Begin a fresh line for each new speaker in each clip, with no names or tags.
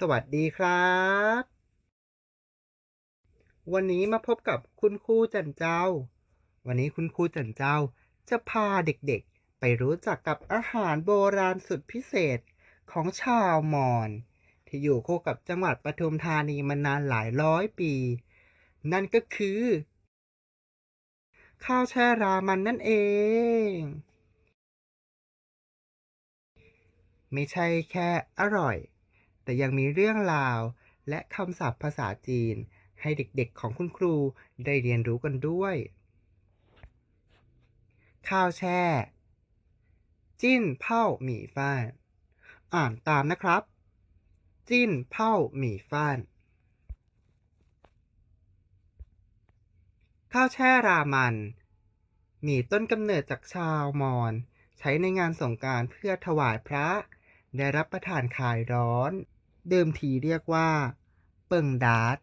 สวัสดีครับ วันนี้มาพบกับคุณครูจันเจ้า วันนี้คุณครูจันเจ้า จะพาเด็กๆ ไปรู้จักกับอาหารโบราณสุดพิเศษของชาวมอญที่อยู่คู่กับจังหวัดปทุมธานีมานานหลายร้อยปี นั่นก็คือ ข้าวแช่รามันนั่นเองไม่ใช่แค่อร่อย แต่ยังมีเรื่องราว และคำศัพท์ภาษาจีน ให้เด็กๆของคุณครูได้เรียนรู้กันด้วย ข้าวแช่ จิ้นเผ่าหมี่ฟ้าน อ่านตามนะครับ จิ้นเผ่าหมี่ฟ้าน ข้าวแช่รามันมีต้นกำเนิดจากชาวมอญใช้ในงานสงกานต์เพื่อถวายพระ ได้รับประทานคลายร้อน เดิมทีเรียกว่า เปิงดาร์ด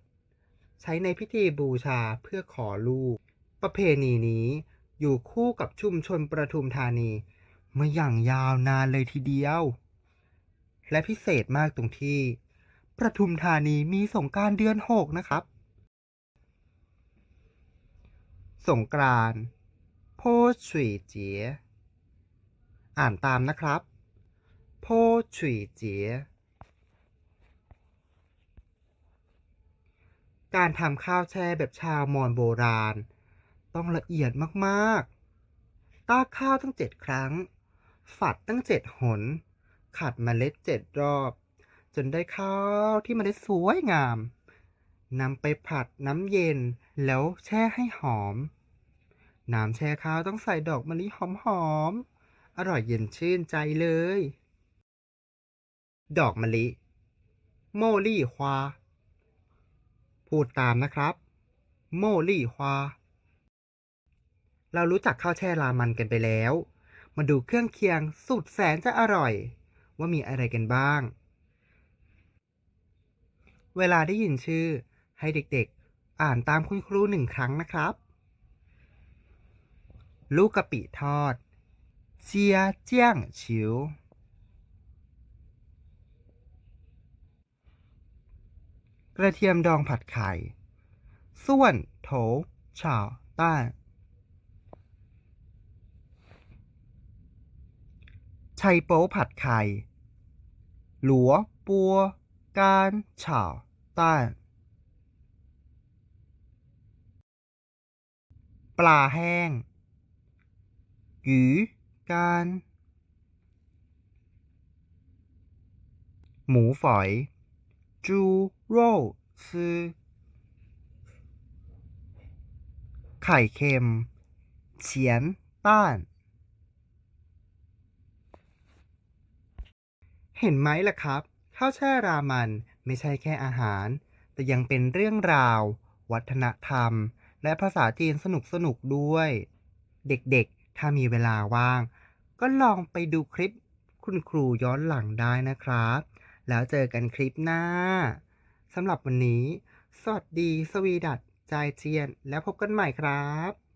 ใช้ในพิธีบูชาเพื่อขอลูก ประเพณีนี้อยู่คู่กับชุมชนประทุมธานีมาอย่างยาวนานเลยทีเดียว และพิเศษมากตรงที่ ประทุมธานีมีสงการเดือนหกนะครับ สงกรานโพฉุยเจีย อ่านตามนะครับ โพฉุยเจียการทำข้าวแช่แบบชาวมอญโบราณ ต้องละเอียดมากๆตากข้าวตั้งเจ็ดครั้ง ฝัดตั้งเจ็ดหน ขัดเมล็ดเจ็ดรอบ จนได้ข้าวที่เมล็ดสวยงามนำไปผัดน้ำเย็นแล้วแช่ให้หอม น้ำแช่ข้าวต้องใส่ดอกมะลิหอมๆอร่อยเย็นชื่นใจเลย ดอกมะลิ โมลี่ควา พูดตามนะครับ โมลี่ควา เรารู้จักข้าวแช่รามันกันไปแล้ว มาดูเครื่องเคียงสุดแสนจะอร่อย ว่ามีอะไรกันบ้าง เวลาได้ยินชื่อให้เด็กๆ อ่านตามคุณครูหนึ่งครั้งนะครับ ลูกกะปิทอด เจียเจี้ยงฉิว กระเทียมดองผัดไข่ ส่วนโถฉ่าต้านชัยโป๊ผัดไข่ หลัวปัวการฉ่าต้านปลาแห้งหยูการ หมูฝอย จูโร่ซือไข่เค็มเฉียนต้าน เห็นไหมล่ะครับ ข้าวแช่รามันไม่ใช่แค่อาหาร แต่ยังเป็นเรื่องราว วัฒนธรรม และภาษาจีนสนุกๆด้วย เด็กๆ ถ้ามีเวลาว่าง ก็ลองไปดูคลิปคุณครูย้อนหลังได้นะครับ แล้วเจอกันคลิปหน้าสำหรับวันนี้ สวัสดีสวีดัตใจายเจียน แล้วพบกันใหม่ครับ